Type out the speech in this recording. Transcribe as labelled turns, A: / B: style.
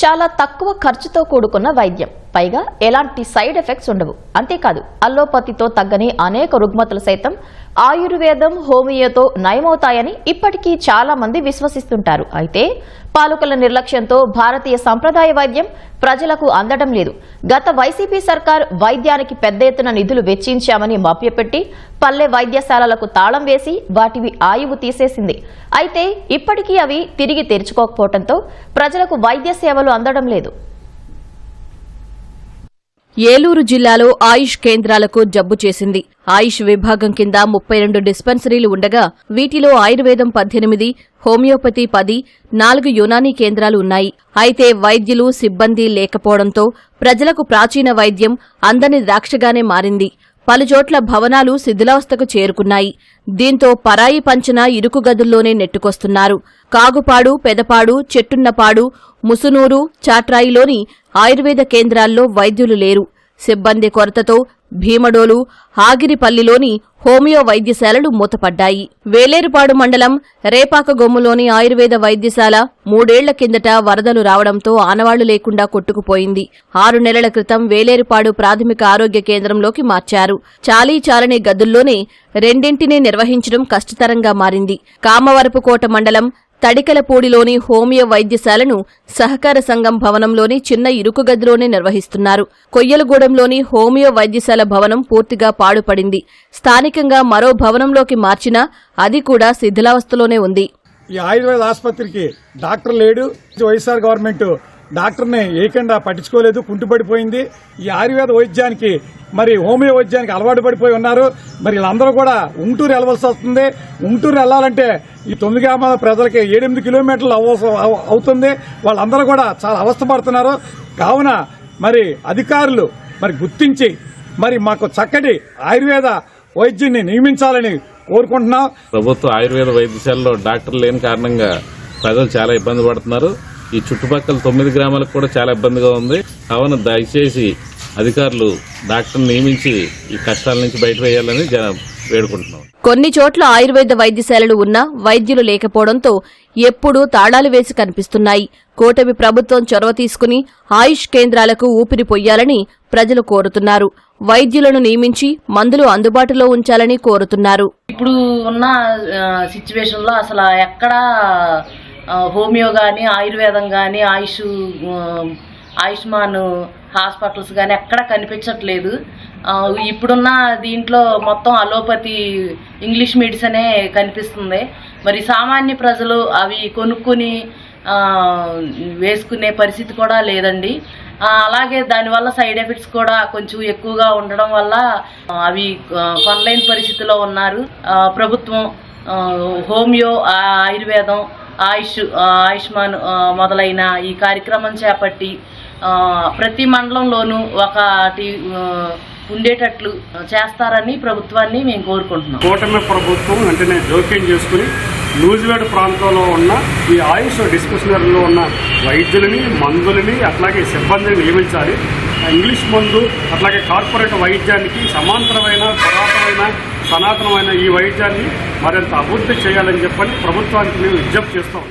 A: చాలా తక్కువ ఖర్చుతో కూడుకున్న వైద్యం. పైగా ఎలాంటి సైడ్ ఎఫెక్ట్స్ ఉండవు. అంతేకాదు అల్లోపతితో తగ్గని అనేక రుగ్మతలు సైతం ఆయుర్వేదం హోమియోతో నయమవుతాయని ఇప్పటికీ చాలా మంది విశ్వసిస్తుంటారు. అయితే పాలకుల నిర్లక్ష్యంతో భారతీయ సంప్రదాయ వైద్యం ప్రజలకు అందడం లేదు. గత వైసీపీ సర్కార్ వైద్యానికి పెద్ద ఎత్తున నిధులు వెచ్చించామని మభ్యపెట్టి పల్లె వైద్యశాలలకు తాళం వేసి వాటివి ఆయువు తీసేసింది. అయితే ఇప్పటికీ అవి తిరిగి తెరుచుకోకపోవడంతో ప్రజలకు వైద్య సేవలు అందడం లేదు.
B: ఏలూరు జిల్లాలో ఆయుష్ కేంద్రాలకు జబ్బు చేసింది. ఆయుష్ విభాగం కింద ముప్పై రెండు డిస్పెన్సరీలు ఉండగా వీటిలో ఆయుర్వేదం పద్దెనిమిది హోమియోపతి పది నాలుగు యునానీ కేంద్రాలు ఉన్నాయి. అయితే వైద్యులు సిబ్బంది లేకపోవడంతో ప్రజలకు ప్రాచీన వైద్యం అందని ద్రాక్షగానే మారింది. పలుచోట్ల భవనాలు శిథిలావస్థకు చేరుకున్నాయి. దీంతో పరాయి పంచన ఇరుకు గదుల్లోనే నెట్టుకొస్తున్నారు. కాగుపాడు పెదపాడు చెట్టున్నపాడు ముసునూరు చాట్రాయిలోని ఆయుర్వేద కేంద్రాల్లో వైద్యులు లేరు. సిబ్బంది కొరతతో భీమడోలు ఆగిరిపల్లిలోని హోమియో వైద్యశాలలు మూతపడ్డాయి. వేలేరుపాడు మండలం రేపాకగొమ్ములోని ఆయుర్వేద వైద్యశాల మూడేళ్ళ కిందట వరదలు రావడంతో ఆనవాళ్ళు లేకుండా కొట్టుకుపోయింది. ఆరు నెలల క్రితం వేలేరుపాడు ప్రాథమిక ఆరోగ్య కేంద్రంలోకి మార్చారు. చాలీ చాలని గదుల్లోనే రెండింటినీ నిర్వహించడం కష్టతరంగా మారింది. కామవరపుకోట మండలం తడికలపూడిలోని హోమియో వైద్యశాలను సహకార సంఘం భవనంలోని చిన్న ఇరుకు గదిలోనే నిర్వహిస్తున్నారు. కొయ్యలగూడెంలోని హోమియో వైద్యశాల భవనం పూర్తిగా పాడుపడింది. స్థానికంగా మరో భవనంలోకి మార్చినా అది కూడా శిథిలావస్థలోనే ఉంది.
C: ఈ ఆయుర్వేద ఆసుపత్రికి డాక్టర్ లేడు. వైఎస్ఆర్ గవర్నమెంట్ డాక్టర్ని ఏకంగా పట్టించుకోలేదు కుంటుపడిపోయింది. ఈ ఆయుర్వేద వైద్యానికి మరి హోమియో వైద్యానికి అలవాటు పడిపోయి ఉన్నారు. మరి వీళ్ళందరూ కూడా ఉంటూరు వెళ్ళవలసి వస్తుంది. ఉంటూరు వెళ్ళాలంటే ఈ తొమ్మిది గ్రామాల ప్రజలకి ఏడెనిమిది కిలోమీటర్లు అవుతుంది. వాళ్ళందరూ కూడా చాలా అవస్థపడుతున్నారు కావున మరి అధికారులు మరి గుర్తించి మరి మాకు చక్కటి ఆయుర్వేద వైద్యుని నియమించాలని కోరుకుంటున్నాం.
D: ప్రభుత్వ ఆయుర్వేద వైద్యశాలలో డాక్టర్లు లేని కారణంగా ప్రజలు చాలా ఇబ్బంది పడుతున్నారు. ఈ చుట్టుపక్కల తొమ్మిది గ్రామాలకు కూడా చాలా ఇబ్బందిగా ఉంది. కావున దయచేసి అధికారులు డాక్టర్ని నియమించి ఈ కష్టాల నుంచి బయట వేయాలని జన వేడుకుంటున్నాం.
B: కొన్ని చోట్ల ఆయుర్వేద వైద్యశాలలు ఉన్నా వైద్యులు లేకపోవడంతో ఎప్పుడూ తాళాలు వేసి కనిపిస్తున్నాయి. కూటమి ప్రభుత్వం చొరవ తీసుకుని ఆయుష్ కేంద్రాలకు ఊపిరి పొయ్యాలని ప్రజలు కోరుతున్నారు. వైద్యులను నియమించి మందులు అందుబాటులో ఉంచాలని కోరుతున్నారు.
E: ఇప్పుడు ఉన్న సిచ్యువేషన్లో అసలు ఎక్కడ హోమియో కానీ ఆయుర్వేదం కానీ ఆయుష్ ఆయుష్మాన్ హాస్పిటల్స్ కానీ ఎక్కడ కనిపించట్లేదు. ఇప్పుడున్న దీంట్లో మొత్తం అలోపతి ఇంగ్లీష్ మెడిసినే కనిపిస్తుంది. మరి సామాన్య ప్రజలు అవి కొనుక్కొని వేసుకునే పరిస్థితి కూడా లేదండి. అలాగే దానివల్ల సైడ్ ఎఫెక్ట్స్ కూడా కొంచెం ఎక్కువగా ఉండడం వల్ల అవి కొనలేని పరిస్థితిలో ఉన్నారు. ప్రభుత్వం హోమియో ఆయుర్వేదం ఆయుష్ ఆయుష్మాన్ మొదలైన ఈ కార్యక్రమం చేపట్టి ప్రతి మండలంలోనూ ఒకటి ఉండేటట్లు చేస్తారని ప్రభుత్వాన్ని మేము కోరుకుంటున్నాం.
F: కూటమి ప్రభుత్వం వెంటనే జోక్యం చేసుకుని నూజివేడు ప్రాంతంలో ఉన్న ఈ ఆయుష్ డిస్పెన్సరీలో ఉన్న వైద్యులని మందులని అట్లాగే సిబ్బందిని నియమించాలి. ఇంగ్లీష్ మందు అట్లాగే కార్పొరేట్ వైద్యానికి సమాంతరమైన పురాతనమైన సనాతనమైన ఈ వైద్యాన్ని మరింత అభివృద్ధి చేయాలని చెప్పని ప్రభుత్వానికి మేము విజ్ఞప్తి చేస్తాం.